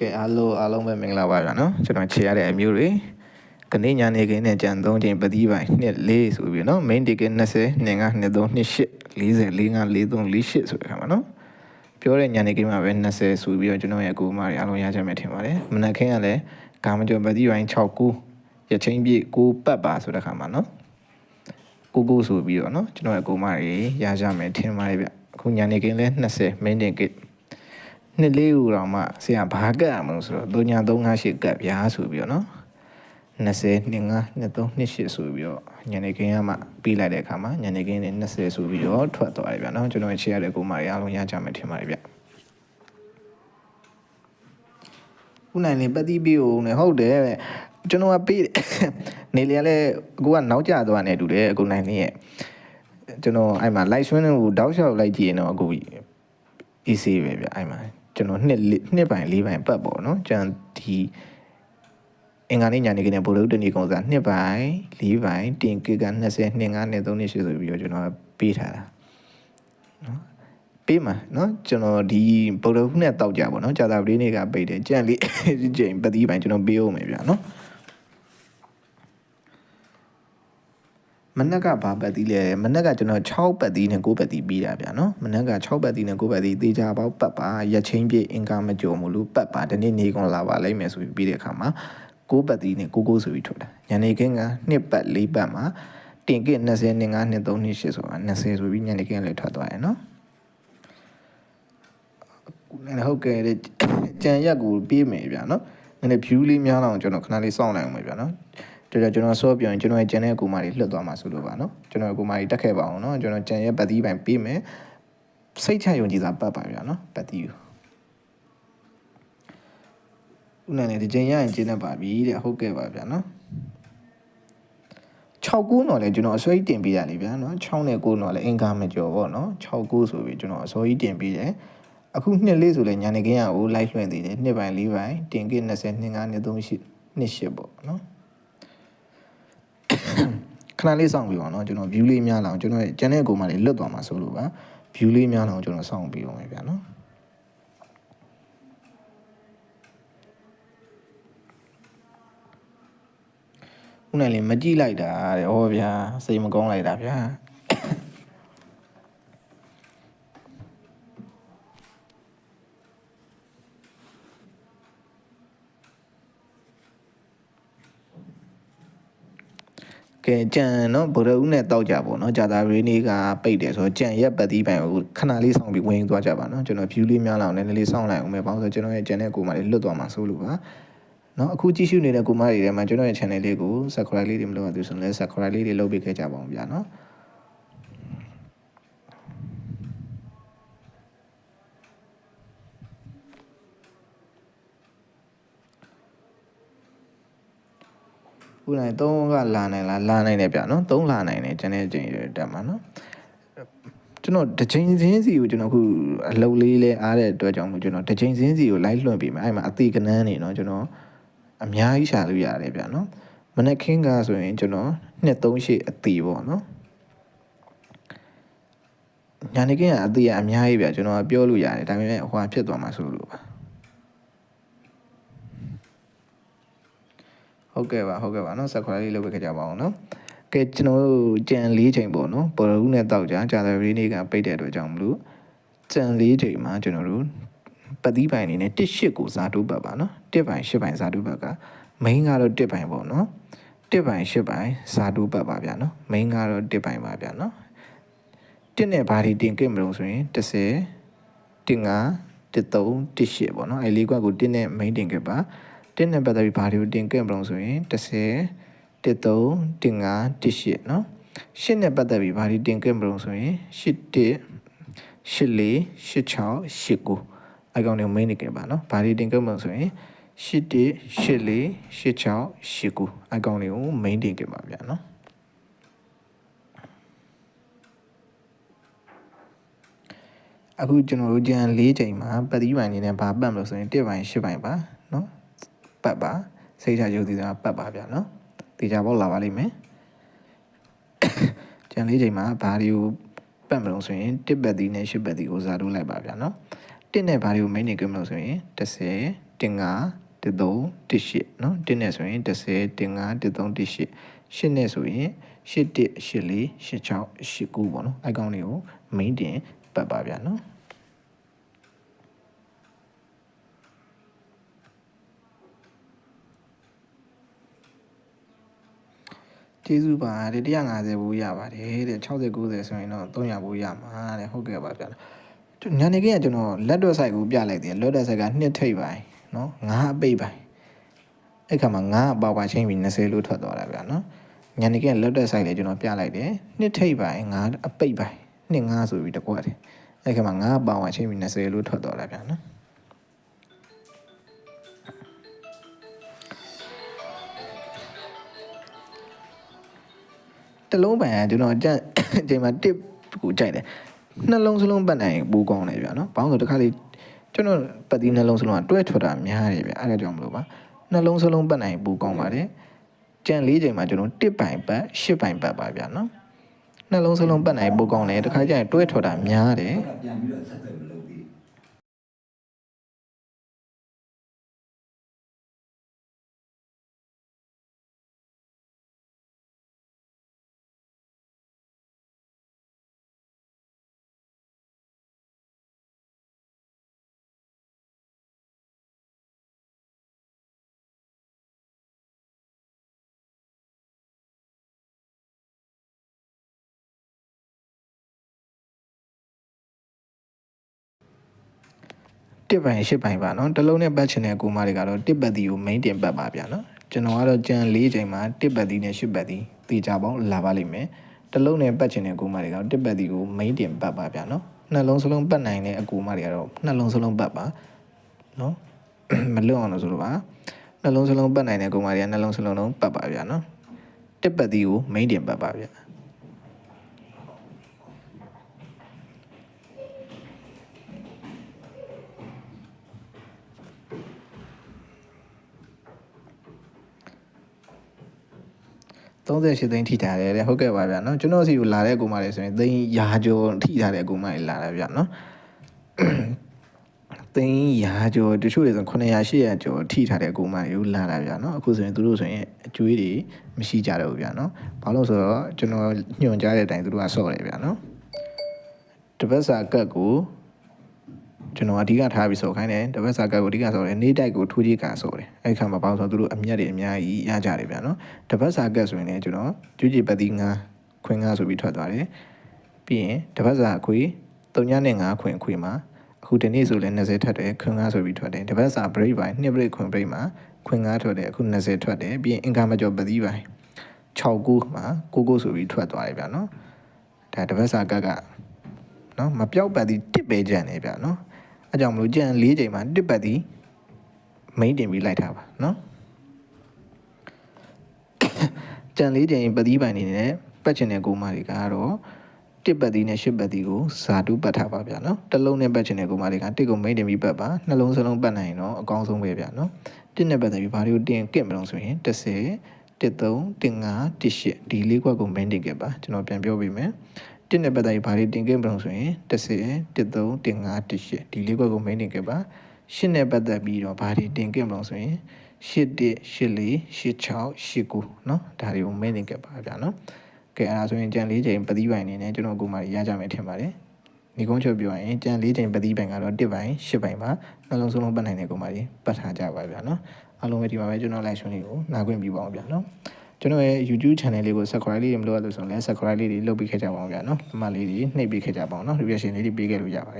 ကဲအားလုံးအားလုံးပဲမင်္ဂလာပါဗျာနော်ကျွန်တော်ခြေရတဲ့အမျိုးတွေကနေညာနေခင်းနဲ့ကြံ3ချိန်ပတိပိုင်းနှစ်4ဆိုပြီးနော် main ticket 20နှစ်ကနှစ်3နှစ်8 40 45 43 48ဆိုတဲ့ခါမှာနော်ပြောတဲ့ညာနေခင်းမှာပဲ20ဆိုပြီးတော့ကျွန်တော်ရဲ့အကူအမတွေအားလုံးရကြမယ်ထင်ပါတယ်မနက်ခင်းကလည်းကာမကျော်ပတိပိုင်း6 9ရချင်းပြည့်6ပတ်ပါဆိုတဲ့ခါမှာနော်ကိုကိုဆိုပြီးတော့နော်ကျွန်တော်ရဲ့အကူအမတွေရကြမယ်ထင်ပါတယ်ဗျအခုညာနေခင်းလဲ20 main ticket နှစ်လေးဦးတော့မှဆရာဘာကတ်ရမလို့ဆိုတော့335ကတ်ဗျာဆိုပြီးတော့နော်20နှစ်5နှစ်3နှစ်8ဆိုပြီးတော့ညနေခင်းကမှပြီးလိုက်တဲ့အခါမှာညနေခင်းနဲ့20ဆိုပြီးတော့ထွက်သွားတယ်ဗျာနော်ကျွန်တော်ချေရတဲ့ကိုမရအားလုံးရကြမယ်ထင်ပါတယ်ဗျဦးနိုင်လေးပတ်တိပြီးဦးနဲ့ဟုတ်တယ်ပဲကျွန်တော်ကပေးတယ်နေလျာလဲအခုကနောက်ကျသွားနေတူတယ်အခုနိုင်လေးရဲ့ကျွန်တော်အဲ့မှာ live stream ကိုတောက်လျှောက်လိုက်ကြည့်ရင်တော့အခု easy ပဲဗျအဲ့မှာ ကျွန်တော်နှစ်နှစ်ပိုင်းလေးပိုင်းပတ်ပေါ့နော်ကျန်ဒီအင်္ဂါနေ့ညနေခင်းနဲ့ဘိုလ်လုတနီကုံစားနှစ်ပိုင်းလေးပိုင်းတင်ကက20နှစ်5နှစ်3နှစ်8ဆိုပြီးတော့ကျွန်တော်ပေးထားတာနော်ပေးမှာနော်ကျွန်တော်ဒီဘိုလ်လုနဲ့တောက်ကြပါနော်ကြာတာပလေးနေ့ကပိတ်တယ်ကြံလေးကျိန်ပတိပိုင်းကျွန်တော်ပေးအောင်မယ်ဗျနော် မနက်ကဘာပတ်သီးလဲမနက်ကကျွန်တော်6ပတ်သီးနဲ့9ပတ်သီးပြီးတာဗျာနော်မနက်က6ပတ်သီးနဲ့9ပတ်သီးတေချာပေါက်ပတ်ပါရက်ချင်းပြည့်အင်ကာမကြုံမလို့ပတ်ပါဒီနေ့နေကုန်လာပါလိမ့်မယ်ဆိုပြီးပြီးတဲ့အခါမှာ9ပတ်သီးနဲ့9 9ဆိုပြီးထုတ်တာညနေခင်းက2ပတ်4ပတ်မှာတင်ကစ်20နဲ့5နဲ့3နဲ့8ဆိုတာ20ဆိုပြီးညနေခင်းလည်းထွက်သွားတယ်နော်လည်းဟုတ်ကဲ့ကြံရက်ကိုပြေးမယ်ဗျာနော်နည်းနည်း view လေးများအောင်ကျွန်တော်ခဏလေးစောင့်လိုက်အောင်မယ်ဗျာနော် ကျွန်တော်ကျွန်တော်ဆော့ပြောရင်ကျွန်တော်ရဲ့ကျန်တဲ့ကိုမာတွေလွတ်သွားမှာဆိုလို့ပါနော်ကျွန်တော်ကိုမာတွေတက်ခဲ့ပါအောင်နော်ကျွန်တော်ကျန်ရဲ့ပတ်သီးပိုင်းပေးမယ်စိတ်ချယုံကြည်စွာပတ်ပါဗျာနော်ပတ်သီးကိုဦးနိုင်လည်းဒီချိန်ရရင်ကျင်းတတ်ပါပြီတဲ့ဟုတ်ကဲ့ပါဗျာနော်6ကူးတော့လေကျွန်တော်အစွဲကြီးတင်ပေးရလေဗျာနော်6နဲ့9တော့လေအင်္ဂါမကျော်ပေါ့နော်6ကူးဆိုပြီးကျွန်တော်အစွဲကြီးတင်ပေးတယ်အခုနှစ်လေးဆိုလဲညာနေခင်းရကို live လွှင့်သေးတယ်နှစ်ပိုင်း၄ပိုင်းတင်ကိ20နှစ်5နှစ်3နှစ်နှစ်8ပေါ့နော် ခဏလေးစောင့်ပြီးပါတော့ကျွန်တော် view လေးများလာအောင်ကျွန်တော်ရဲ့ channel ကိုမှလေးလွတ်သွားမှာဆိုလို့ပါ view လေးများလာအောင်ကျွန်တော်စောင့်ပြီးအောင်ပဲဗျာနော်ဦးနိုင်လေးမကြည့်လိုက်တာတဲ့ဟောဗျာစိတ်မကောင်းလိုက်တာဗျာ ကဲကြံနော်ဗုဒ္ဓဦးနဲ့တောက်ကြပေါ့နော်ဂျာတာရီနေ့ကပိတ်တယ်ဆိုတော့ကြံရက်ပတ်သီးပိုင်ကိုခဏလေးဆောင်ပြီးဝင်သွားကြပါနော်ကျွန်တော် view လေးများလာအောင်လည်းနည်းနည်းလေးစောင့်လိုက်အောင်ပဲဘာလို့ဆိုကျွန်တော်ရဲ့ကြံတဲ့ကိုမှလေးလွတ်သွားမှာဆိုလို့ပါနော်အခုကြည့်ရှုနေတဲ့ကိုမတွေထဲမှာကျွန်တော်ရဲ့ channel လေးကို subscribe လေးတွေမလုပ်ရသေးဆိုရင်လည်း subscribe လေးတွေလုပ်ပေးခဲ့ကြပါအောင်ဗျာနော် ဦးနိုင်3ကလာနိုင်လားလာနိုင်တယ်ဗျာနော်3လာနိုင်တယ်ကျန်တဲ့အချိန်တွေတက်မှာနော်ကျွန်တော်တစ်ချိန်စင်းစီကိုကျွန်တော်အခုအလုပ်လေးလဲအားတဲ့အတွက်ကြောင့်မို့ကျွန်တော်တစ်ချိန်စင်းစီကို live လွှင့်ပေးမယ်အဲ့မှာအသေးကနန်းနေเนาะကျွန်တော်အများကြီးရှာလို့ရတယ်ဗျာနော်မနက်ခင်းကဆိုရင်ကျွန်တော်နှစ်သုံးရှိအသေးပေါ့နော်ညာနေကင်းကအသေးကအများကြီးဗျာကျွန်တော်ပြောလို့ရတယ်ဒါပေမဲ့ဟိုဟာဖြစ်သွားမှာဆိုလို့ပါ ဟုတ်ကဲ့ပါဟုတ်ကဲ့ပါနော်ဆက်ခွဲလေးလုပ်ပေးခဲ့ကြပါအောင်နော်ကဲကျွန်တော်တို့ကြံ၄ချိန်ပေါ့နော်ပေါ်ရုံးနဲ့တောက်ကြကြာသပတေးနေ့ကပိတ်တဲ့အတွက်ကြောင့်မလို့ကြံ၄ချိန်မှာကျွန်တော်တို့ပတိပိုင်အနေနဲ့တစ်ရှစ်ကိုဇာတုပတ်ပါနော်တစ်ပိုင်ရှစ်ပိုင်ဇာတုပတ်က main ကတော့တစ်ပိုင်ပေါ့နော်တစ်ပိုင်ရှစ်ပိုင်ဇာတုပတ်ပါဗျာနော် main ကတော့တစ်ပိုင်ပါဗျာနော်တစ်နဲ့ဘာတွေတင်ခဲ့မလို့ဆိုရင်30 15 13 18ပေါ့နော်အဲလေးကွက်ကိုတင်းနဲ့ main တင်ခဲ့ပါ 1နဲ့ပတ်သက်ပြီးဘာတွေကိုတင်ခဲ့မလို့ဆိုရင်10 13 15 18เนาะ8နဲ့ပတ်သက်ပြီးဘာတွေတင်ခဲ့မလို့ဆိုရင်8 1 8 4 86 89အကောင်တွေ main နေကြပါเนาะဘာတွေတင်ကြမှာဆိုရင်81 84 86 89အကောင်တွေကို main တင်ကြပါဗျာเนาะအခုကျွန်တော်တို့ကြံ၄ချိန်မှာပတ်သီးပိုင်းနေနဲ့ဘာပတ်မလို့ဆိုရင်1ပိုင်း8ပိုင်းပါเนาะ ပတ်ပါစိတ်ဓာတ်ယုတ်တည်တာပတ်ပါဗျာနော်တေချာပေါက်လာပါလိမ့်မယ်ကြံလေးချိန်မှာဘာတွေကိုပတ်မလို့ဆိုရင်တစ်ပတ်တီနဲ့ရှစ်ပတ်တီကိုဇာတို့လိုက်ပါဗျာနော်တစ်နဲ့ဘာတွေကို main နေကြမလို့ဆိုရင်30 15 13 18နော်1နဲ့ဆိုရင်10 15 13 18 8နဲ့ဆိုရင်81 84 86 89ပေါ့နော်အဲကောင်းလေးကို main တင်ပတ်ပါဗျာနော် ကျေးဇူးပါတဲ့150ဘူးရပါတယ်တဲ့60 90ဆိုရင်တော့300ဘူးရမှာတဲ့ဟုတ်ကဲ့ပါဗျာညနေခင်းကကျွန်တော်လက်တော့ဆိုင်ကိုပြလိုက်တယ်လက်တော့ဆိုင်ကနှစ်ထိပ်ပိုင်းနော်ငါးအပိတ်ပိုင်းအဲ့ခါမှာငါးအပေါက်ပိုင်းချင်းပြီး20လို့ထွက်သွားတာဗျာနော်ညနေခင်းလက်တော့ဆိုင်လေကျွန်တော်ပြလိုက်တယ်နှစ်ထိပ်ပိုင်းငါးအပိတ်ပိုင်းနှစ်ငါးဆိုပြီးတကွက်တယ်အဲ့ခါမှာငါးအပေါက်ပိုင်းချင်းပြီး20လို့ထွက်သွားတာဗျာနော် တစ်လုံးပန်ကျွန်တော်အကျအချိန်မှာတစ်ကိုကြိုက်တယ်နှလုံးစလုံးပတ်နိုင်ပိုးကောင်းတယ်ဗျာနော်ဘာလို့ဆိုတခါလေးကျွန်တော်ပတ်သီးနှလုံးစလုံးကတွဲထွက်တာများတယ်ဗျာအဲ့ဒါကြောင့်မလို့ပါနှလုံးစလုံးပတ်နိုင်ပိုးကောင်းပါတယ်ကြံ၄ချိန်မှာကျွန်တော်တစ်ပိုင်ပတ်ရှစ်ပိုင်ပတ်ပါဗျာနော်နှလုံးစလုံးပတ်နိုင်ပိုးကောင်းတယ်တခါကျရင်တွဲထွက်တာများတယ်ပြန်ပြီးတော့ဆက်သွယ်မလို့ တစ်ပိုင်ရှစ်ပိုင်ပါနော်တစ်လုံးနဲ့ပတ်ချင်တဲ့ကိုမတွေကတော့တစ်ပတ်တီကို main တင်ပတ်ပါဗျာနော်ကျွန်တော်ကတော့ကြံ၄ချိန်မှာတစ်ပတ်တီနဲ့ရှစ်ပတ်တီတေချာပေါင်းလာပါလိမ့်မယ်တစ်လုံးနဲ့ပတ်ချင်တဲ့ကိုမတွေကတော့တစ်ပတ်တီကို main တင်ပတ်ပါဗျာနော်နှလုံးစလုံးပတ်နိုင်တဲ့အကူမတွေကတော့နှလုံးစလုံးပတ်ပါနော်မလွတ်အောင်လို့ဆိုတော့ပါနှလုံးစလုံးပတ်နိုင်တဲ့ကိုမတွေကနှလုံးစလုံးလုံးပတ်ပါဗျာနော်တစ်ပတ်တီကို main တင်ပတ်ပါဗျာ 38သိန်းထိထားတယ်တဲ့ဟုတ်ကဲ့ပါဗျာနော်ကျွန်တော်စီကိုလာတဲ့ကူမတွေဆိုရင်သိန်းရာကျော်ထိထားတဲ့ကူမတွေလာတာဗျာနော်သိန်းရာကျော်တချို့တွေဆို900 800ကျော်ထိထားတဲ့ကူမတွေကိုလာတာဗျာနော်အခုဆိုရင်သူတို့ဆိုရင်အကျွေးတွေမရှိကြတော့ဘူးဗျာနော်ဘာလို့ဆိုတော့ကျွန်တော်ညွှန်ကြားတဲ့အတိုင်းသူတို့ကဆော့တယ်ဗျာနော်တပတ်စာကတ်ကို ကျွန်တော်အဓိကထားပြီးဆော့ခိုင်းတယ်တပတ်စာကတ်ကိုအဓိကဆော့တယ်နေတိုက်ကိုထိုးကြီးကဆော့တယ်အဲ့ခါမှာဘာလို့ဆိုတော့သူတို့အမျက်တွေအများကြီးရကြတယ်ဗျာနော်တပတ်စာကတ်ဆိုရင်လည်းကျွန်တော်ကျူးကြည်ပတ်တိငါခွင်ငါဆိုပြီးထွက်သွားတယ်ပြီးရင်တပတ်စာခွေ3ညနဲ့5ခွင်ခွေမှာအခုဒီနေ့ဆိုလည်း20ထွက်တယ်ခွင်ငါဆိုပြီးထွက်တယ်တပတ်စာ break ပိုင်း2 break ခွင် break မှာခွင်ငါထွက်တယ်အခု20ထွက်တယ်ပြီးရင်အင်္ဂါမကျော်ပတ်တိပိုင်း6ခုမှာ9ခုဆိုပြီးထွက်သွားတယ်ဗျာနော်ဒါတပတ်စာကတ်ကနော်မပြောက်ပတ်သည်တစ်ပဲကြံနေဗျာနော် အဲကြောင့်မလို့ကြံ၄ချိန်မှာတစ်ပတ်သည်မိန်တင်ပြီးလိုက်တာပါနော်ကြံ၄ချိန်ပတ်သည်ပိုင်နေနဲ့ပတ်ချင်တဲ့ကိုမတွေကတော့တစ်ပတ်သည်နဲ့ရှစ်ပတ်သည်ကိုဇာတုပတ်ထားပါဗျာနော်တစ်လုံးနဲ့ပတ်ချင်တဲ့ကိုမတွေကတစ်ကိုမိန်တင်ပြီးပတ်ပါနှလုံးစလုံးပတ်နိုင်ရင်တော့အကောင်းဆုံးပဲဗျာနော်တစ်နဲ့ပတ်သက်ပြီးဘာတွေကိုတင်ကင့်မလို့ဆိုရင်30 13 15 18ဒီလေးခွက်ကိုမိန်တင်ခဲ့ပါကျွန်တော်ပြန်ပြောပေးမယ် တစ်နဲ့ပတ်သက်ပြီးဘာတွေတင်ခဲ့မလို့ဆိုရင်30 13 15 18ဒီလေးခွက်ကိုမိန်တင်ခဲ့ပါရှစ်နဲ့ပတ်သက်ပြီးတော့ဘာတွေတင်ခဲ့မလို့ဆိုရင်8 1 8 4 8 6 8 9เนาะဒါတွေကိုမိန်တင်ခဲ့ပါဗျာเนาะကဲအဲ့ဒါဆိုရင်ကြံ၄ချိန်ပတိပိုင်နေနဲ့ကျွန်တော်ကိုယ်မှရကြမယ်ထင်ပါတယ်ဒီကုန်းချုပ်ပြောရင်ကြံ၄ချိန်ပတိပိုင်ကတော့1ပိုင်10ပိုင်ပါနှလုံးစုံလုံးပတ်နိုင်တဲ့ကိုယ်မှပတ်ထားကြပါဗျာเนาะအားလုံးပဲဒီမှာပဲကျွန်တော် live ရှင်လေးကိုနားခွင့်ပြုပါအောင်ဗျာเนาะ ကျွန်တော်ရဲ့ YouTube channel လေးကို subscribe လေးတွေမလုပ်ရလို့ဆိုရင်လည်း subscribe လေးတွေလုပ်ပေးခဲ့ကြပါအောင်ဗျာနော်အမှတ်လေးတွေနှိပ်ပေးခဲ့ကြပါအောင်နော် reaction လေးတွေပေးခဲ့လို့ရပါတယ်